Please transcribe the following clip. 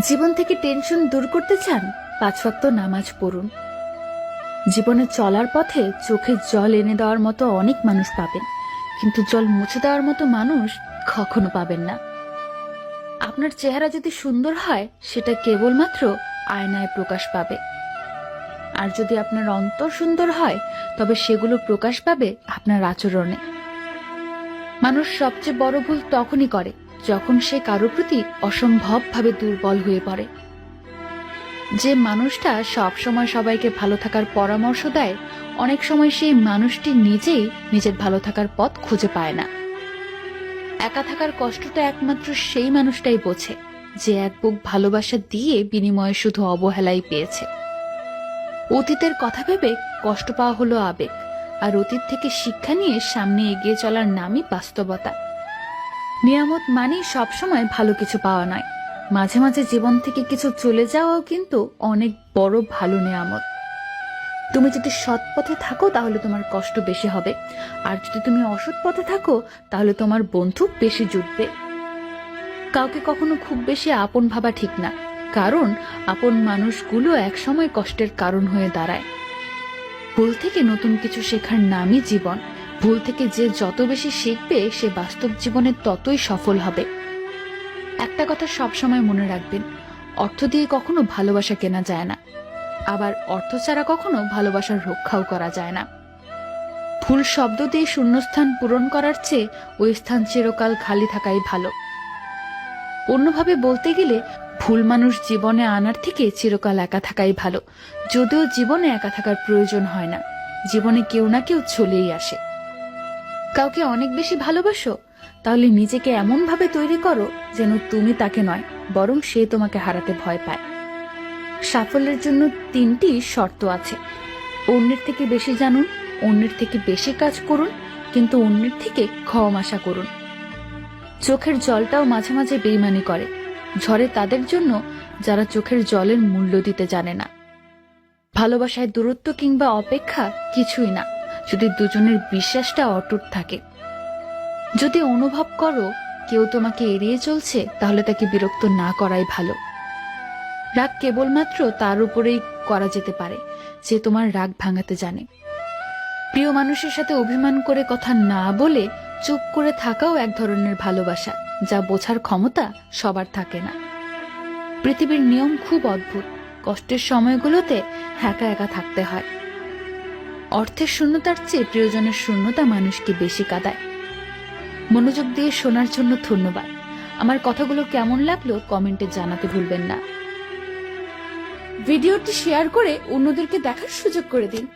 জীবন থেকে টেনশন দূর করতে চান? পাঁচ ওয়াক্ত নামাজ পড়ুন। জীবনে চলার পথে চোখে জল এনে দেওয়ার মতো অনেক মানুষ পাবেন। কিন্তু জল মুছে দেওয়ার মতো মানুষ কখনো পাবেন না। আপনার চেহারা যদি সুন্দর হয়, সেটা কেবলমাত্র আয়নায় প্রকাশ পাবে। আর যদি আপনার অন্তর সুন্দর হয়, তবে সেগুলো প্রকাশ পাবে আপনার আচরণে। মানুষ সবচেয়ে বড় ভুল তখনই করে যখন সে কারও প্রতি অসম্ভবভাবে দুর্বল হয়ে পড়ে। যে মানুষটা সব সময় সবাইকে ভালো থাকার পরামর্শ দেয়, অনেক সময় সেই মানুষটি নিজেই নিজের ভালো থাকার পথ খুঁজে পায় না। একা থাকার কষ্টটা একমাত্র সেই মানুষটাই বোঝে, যে এক বুক ভালোবাসা দিয়ে বিনিময়ে শুধু অবহেলাই পেয়েছে। অতীতের কথা ভেবে কষ্ট পাওয়া হলো আবেগ, আর অতীত থেকে শিক্ষা নিয়ে সামনে এগিয়ে চলার নামই বাস্তবতা। নিয়ামত মানেই সবসময় ভালো কিছু পাওয়া নয়। মাঝে মাঝে জীবন থেকে কিছু চলে যাওয়াও কিন্তু অনেক বড় ভালো নিয়ামত। তুমি যদি সৎ পথে থাকো, তাহলে তোমার কষ্ট বেশি হবে। আর যদি তুমি অসৎ পথে থাকো, তাহলে তোমার বন্ধু বেশি জুটবে। কাউকে কখনো খুব বেশি আপন ভাবা ঠিক না, কারণ আপন মানুষগুলো একসময় কষ্টের কারণ হয়ে দাঁড়ায়। ভুল থেকে নতুন কিছু শেখার নামই জীবন। ভুল থেকে যে যত বেশি শিখবে, সে বাস্তব জীবনে ততই সফল হবে। একটা কথা সবসময় মনে রাখবেন, অর্থ দিয়ে কখনো ভালোবাসা কেনা যায় না। আবার অর্থ ছাড়া কখনো ভালোবাসার রক্ষাও করা যায় না। ভুল শব্দ দিয়ে শূন্যস্থান পূরণ করার চেয়ে ওই স্থান চিরকাল খালি থাকাই ভালো। অন্যভাবে বলতে গেলে, ভুল মানুষ জীবনে আনার থেকে চিরকাল একা থাকাই ভালো, যদিও জীবনে একা থাকার প্রয়োজন হয় না। জীবনে কেউ না কেউ চলেই আসে। কাউকে অনেক বেশি ভালোবাসো? তাহলে নিজেকে এমন ভাবে তৈরি করো যেন তুমি তাকে নয়, বরং সে তোমাকে হারাতে ভয় পায়। সাফল্যের জন্য তিনটি শর্ত আছে। অন্যের থেকে বেশি জানুন, অন্যের থেকে বেশি কাজ করুন, কিন্তু অন্যের থেকে ক্ষম আশা করুন। চোখের জলটাও মাঝে মাঝে বেইমানি করে। ঝরে তাদের জন্য যারা চোখের জলের মূল্য দিতে জানে না। ভালোবাসায় দূরত্ব কিংবা অপেক্ষা কিছুই না। যদি দুজনের বিশ্বাসটা অটুট থাকে। যদি অনুভব করো কেউ তোমাকে এড়িয়ে চলছে, তাহলে তাকে বিরক্ত না করাই ভালো। রাগ কেবলমাত্র তার উপরেই করা যেতে পারে, যে তোমার রাগ ভাঙাতে জানে। প্রিয় মানুষের সাথে অভিমান করে কথা না বলে চুপ করে থাকাও এক ধরনের ভালোবাসা, যা বোঝার ক্ষমতা সবার থাকে না। পৃথিবীর নিয়ম খুব অদ্ভুত, কষ্টের সময়গুলোতে একা একা থাকতে হয়। অর্থের শূন্যতার চেয়ে প্রিয়জনের শূন্যতা মানুষকে বেশি কাদায়। মনোযোগ দিয়ে শোনার জন্য ধন্যবাদ। আমার কথাগুলো কেমন লাগল কমেন্টে জানাতে ভুলবেন না। ভিডিওটি শেয়ার করে অন্যদেরকে দেখার সুযোগ করে দিন।